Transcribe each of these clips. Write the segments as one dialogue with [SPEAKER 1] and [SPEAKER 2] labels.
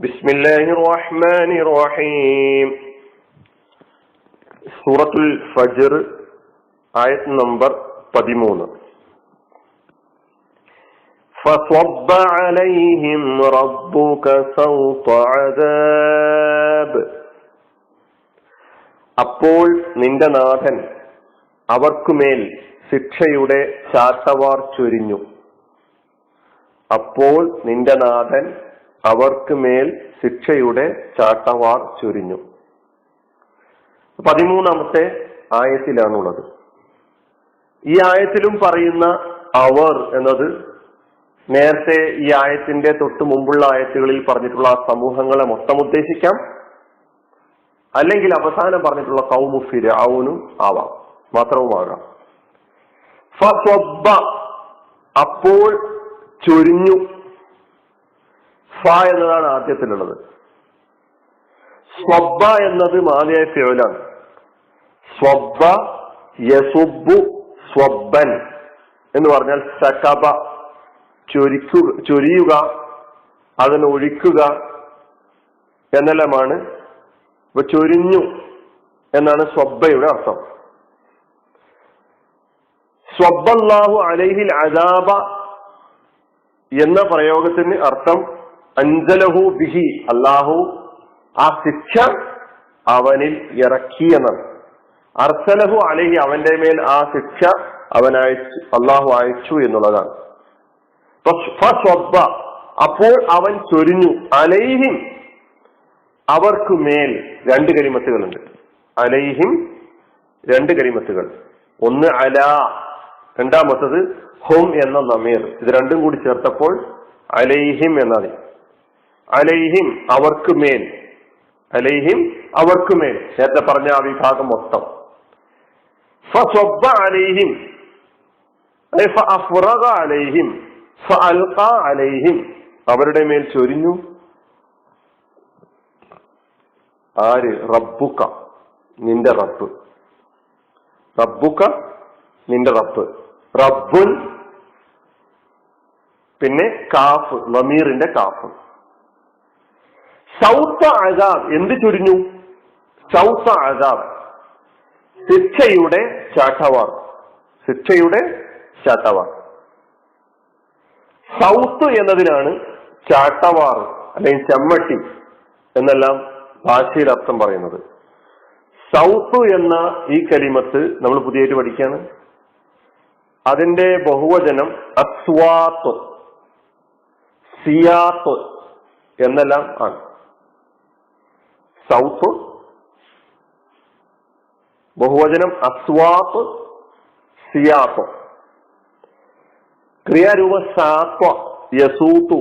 [SPEAKER 1] بسم الله الرحمن الرحيم സൂറത്തുൽ ഫജർ ആയത് നമ്പർ പതിമൂന്ന് فصب عليهم ربك صوت عذاب അപ്പോൾ നിന്റെ നാഥൻ അവർക്കുമേൽ ശിക്ഷയുടെ ചാട്ടവാർ ചൊരിഞ്ഞു അപ്പോൾ നിന്റെ നാഥൻ അവർക്കുമേൽ ശിക്ഷയുടെ ചാട്ടവാർ ചൊരിഞ്ഞു. പതിമൂന്നാമത്തെ ആയത്തിലാണുള്ളത്. ഈ ആയത്തിലും പറയുന്ന അവർ എന്നത് നേരത്തെ ഈ ആയത്തിന്റെ തൊട്ട് മുമ്പുള്ള ആയത്തുകളിൽ പറഞ്ഞിട്ടുള്ള ആ സമൂഹങ്ങളെ മൊത്തം ഉദ്ദേശിക്കാം. അല്ലെങ്കിൽ അവസാനം പറഞ്ഞിട്ടുള്ള കൗമു ഫിരാവുനും ആവാം. മാത്രവുമാകാം. അപ്പോൾ ചൊരിഞ്ഞു. ഫ എന്നതാണ് ആദ്യത്തിലുള്ളത്. സ്വബ്ബ എന്നത് മാതിയായ ഫിയോലാണ് സ്വബ്ബ യസുബു സ്വബ്ബൻ എന്ന് പറഞ്ഞാൽ സകബ ചൊരിക്കു ചൊരിയുക അതിന് ഒഴിക്കുക എന്നെല്ലാമാണ്. ഇപ്പൊ ചൊരിഞ്ഞു എന്നാണ് സ്വബ്ബയുടെ അർത്ഥം. സ്വബ്ബല്ലാഹു അലൈഹിൽ അജാബ എന്ന പ്രയോഗത്തിന് അർത്ഥം അഞ്ചലഹു ബിഹി. അള്ളാഹു ആ ശിക്ഷ അവനിൽ ഇറക്കി എന്നാണ് അർസലഹു അലഹി അവന്റെ മേൽ ആ ശിക്ഷ അവൻ അയച്ചു അള്ളാഹു അയച്ചു എന്നുള്ളതാണ് അപ്പോൾ അവൻ ചൊരിഞ്ഞു. അലൈഹിം അവർക്ക് മേൽ രണ്ട് കരിമത്തുകളുണ്ട്. അലൈഹിം രണ്ട് കരിമത്തുകൾ. ഒന്ന് അല രണ്ടാമത്തത് ഹും എന്ന നമീർ. ഇത് രണ്ടും കൂടി ചേർത്തപ്പോൾ അലൈഹിം എന്നാണ്. അലൈഹിം അവർക്ക് മേൽ. അലൈഹിം അവർക്ക് മേൽ. നേരത്തെ പറഞ്ഞ ആ വിഭാഗം മൊത്തം. അലൈഹിം. അലൈഹിം. അലൈഹിം. അവരുടെ മേൽ ചൊരിഞ്ഞു. ആര്? റബ്ബുക്ക. നിന്റെ റബ്ബ്. റബ്ബുക്ക നിന്റെ റബ്ബ്. റബ്ബുൻ പിന്നെ കാഫ് നമീറിന്റെ കാഫ്. സൗത്ത അഴാബ് എന്ത് ചുരിഞ്ഞു? സൗത്ത അഴാബ് ശിക്ഷയുടെ ചാട്ടവാർ ശിക്ഷയുടെ ചാട്ടവാർ സൗത്ത് എന്നതിനാണ് ചാട്ടവാർ അല്ലെങ്കിൽ ചെമ്മട്ടി എന്നെല്ലാം ഭാഷയിൽ അർത്ഥം പറയുന്നത്. സൗത്ത് എന്ന ഈ കലിമത്ത് നമ്മൾ പുതിയായിട്ട് പഠിക്കുകയാണ്. അതിന്റെ ബഹുവചനം അസ്വാത്ത്. സിയാത്ത് എന്നെല്ലാം ആണ്. സൗത്ത് ബഹുവചനം അസ്വാത്ത് സിയാത്ത്. ക്രിയാരൂപ സാത്വ യസൂത്തു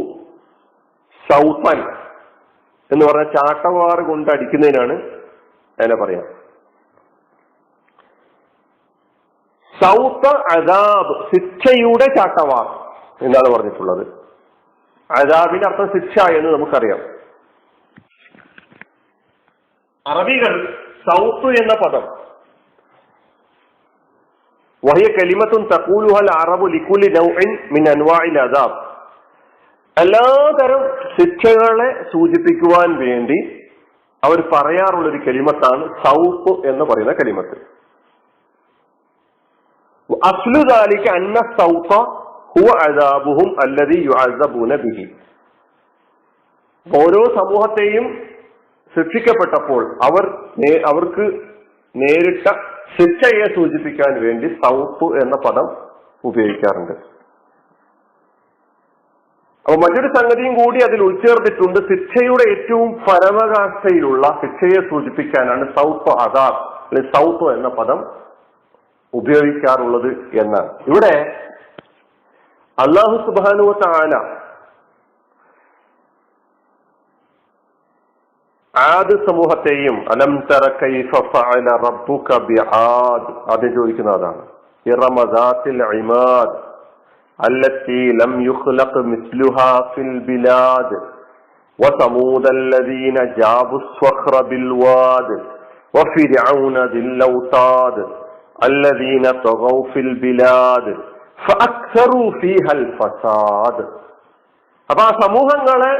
[SPEAKER 1] സൗത്തൻ എന്ന് പറഞ്ഞ ചാട്ടവാറ് കൊണ്ട് അടിക്കുന്നതിനാണ് എന്നെ പറയാം. സൗത്ത് അദാബ് ശിക്ഷയുടെ ചാട്ടവാർ എന്നാണ് പറഞ്ഞിട്ടുള്ളത്. അദാബിന്റെ അർത്ഥം ശിക്ഷ എന്ന് നമുക്കറിയാം. അറബികൾ സൗത്ത് എന്ന പദം. വഹിയ കലിമത്തും തക്കൂലുഹൽ അറബു ലിക്കുലി നൗഇൻ മിൻ അൻവാഇൽ അദാബ്. എല്ലാതരം ശിക്ഷകളെ സൂചിപ്പിക്കുവാൻ വേണ്ടി അവർ പറയാറുള്ള ഒരു കലിമത്താണ് സൗപ്പ് എന്ന് പറയുന്ന കലിമത്ത്. അസ്ലുദാലിക്ക് അന്ന സൗത്ത ഹുവ അദാബുഹും അല്ലതി യുഅസബൂന ബിഹി. ഓരോ സമൂഹത്തെയും ശിക്ഷിക്കപ്പെട്ടപ്പോൾ അവർ അവർക്ക് നേരിട്ട ശിക്ഷയെ സൂചിപ്പിക്കാൻ വേണ്ടി സൗപ്പ് എന്ന പദം ഉപയോഗിക്കാറുണ്ട്. അപ്പൊ മറ്റൊരു സംഗതിയും കൂടി അതിൽ ഉൾച്ചേർത്തിട്ടുണ്ട്. ശിക്ഷയുടെ ഏറ്റവും പരമകാഷ്ഠയിലുള്ള ശിക്ഷയെ സൂചിപ്പിക്കാനാണ് സൗപ്പ് അദാബ് അല്ലെങ്കിൽ സൗപ്പ് എന്ന പദം ഉപയോഗിക്കാറുള്ളത് എന്നാണ്. ഇവിടെ അള്ളാഹു സുബാനുവ താല ആദ് സമൂഹത്തെയും അലം തറ കൈഫ ഫഅല റബ്ബുക ബിആദ് അത് ചോദിക്കുന്ന അതാണ് ഇറമദാത്തിൽ ഇമാദ് التي لم يخلق مثلها في البلاد وثمود الذين جابوا الصخر بالواد وفرعون ذي الاوتاد الذين طغوا في البلاد فأكثروا فيها الفساد അപ്പൊ ആ സമൂഹങ്ങളെ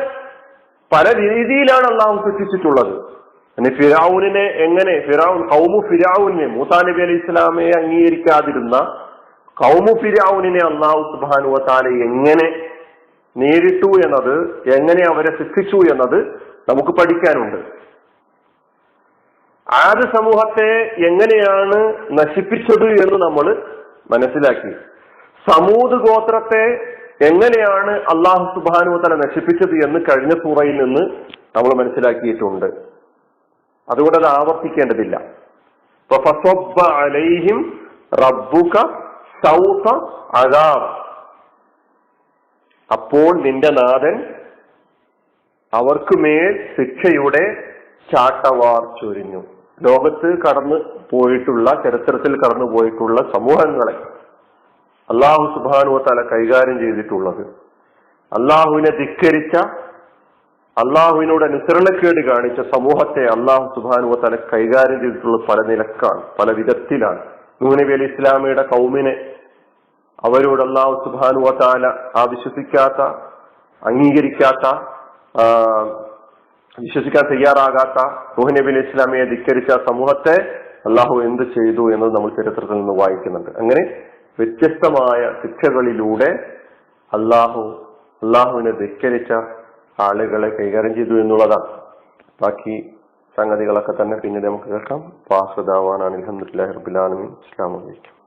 [SPEAKER 1] പല രീതിയിലാണ് അള്ളാഹു സൃഷ്ടിച്ചിട്ടുള്ളത്. പിന്നെ ഫിറാവുനെ എങ്ങനെ ഫിറാവുൻ കൗമു ഫിറാവുനെ മൂസാ നബി അലൈഹി ഇസ്ലാമയെ അംഗീകരിക്കാതിരുന്ന കൗമു ഫിറാവുനെ അള്ളാഹു സുബാനുവ താല എങ്ങനെ നേരിട്ടു എന്നത് എങ്ങനെ അവരെ ശിക്ഷിച്ചു എന്നത് നമുക്ക് പഠിക്കാനുണ്ട്. ആദ്യ സമൂഹത്തെ എങ്ങനെയാണ് നശിപ്പിച്ചത് എന്ന് നമ്മൾ മനസ്സിലാക്കി. സമൂത് ഗോത്രത്തെ എങ്ങനെയാണ് അള്ളാഹു സുബാനു തല നശിപ്പിച്ചത് എന്ന് കഴിഞ്ഞ സൂറയിൽ നിന്ന് നമ്മൾ മനസ്സിലാക്കിയിട്ടുണ്ട്. അതുകൊണ്ട് അത് ആവർത്തിക്കേണ്ടതില്ല. അലൈഹിം റബ്ബുക അദാബ്. അപ്പോൾ നിന്റെ നാഥൻ അവർക്ക് മേൽ ശിക്ഷയുടെ ചാട്ടവാർ ചൊരിഞ്ഞു. ലോകത്ത് കടന്നു പോയിട്ടുള്ള ചരിത്രത്തിൽ കടന്നു പോയിട്ടുള്ള സമൂഹങ്ങളെ അള്ളാഹു സുബാനുവ തല കൈകാര്യം ചെയ്തിട്ടുള്ളത്. അള്ളാഹുവിനെ ധിക്കരിച്ച അള്ളാഹുവിനോട് അനുസരണക്കേട് കാണിച്ച സമൂഹത്തെ അള്ളാഹു സുബാനുവ തല കൈകാര്യം ചെയ്തിട്ടുള്ളത് പല നിലക്കാണ് പല വിധത്തിലാണ്. നൂനബി അലി ഇസ്ലാമിയുടെ കൗമിനെ അവരോട് അള്ളാഹു സുബാനുവ താല ആ വിശ്വസിക്കാത്ത അംഗീകരിക്കാത്ത വിശ്വസിക്കാൻ തയ്യാറാകാത്ത നൂഹ് അലി ഇസ്ലാമിയെ ധിക്കരിച്ച സമൂഹത്തെ അള്ളാഹു എന്ത് ചെയ്തു എന്നത് നമ്മൾ ചരിത്രത്തിൽ നിന്ന് വായിക്കുന്നുണ്ട്. അങ്ങനെ വ്യത്യസ്തമായ ശിക്ഷകളിലൂടെ അള്ളാഹു അള്ളാഹുവിനെ ധിക്കരിച്ച ആളുകളെ കൈകാര്യം ചെയ്തു എന്നുള്ളതാണ്. ബാക്കി സംഗതികളൊക്കെ തന്നെ പിന്നീട് നമുക്ക് കേൾക്കാം. വാസുദാവാൻ അലഹമുല്ലാ റബുലാലമി ഇസ്ലാം വലൈക്കും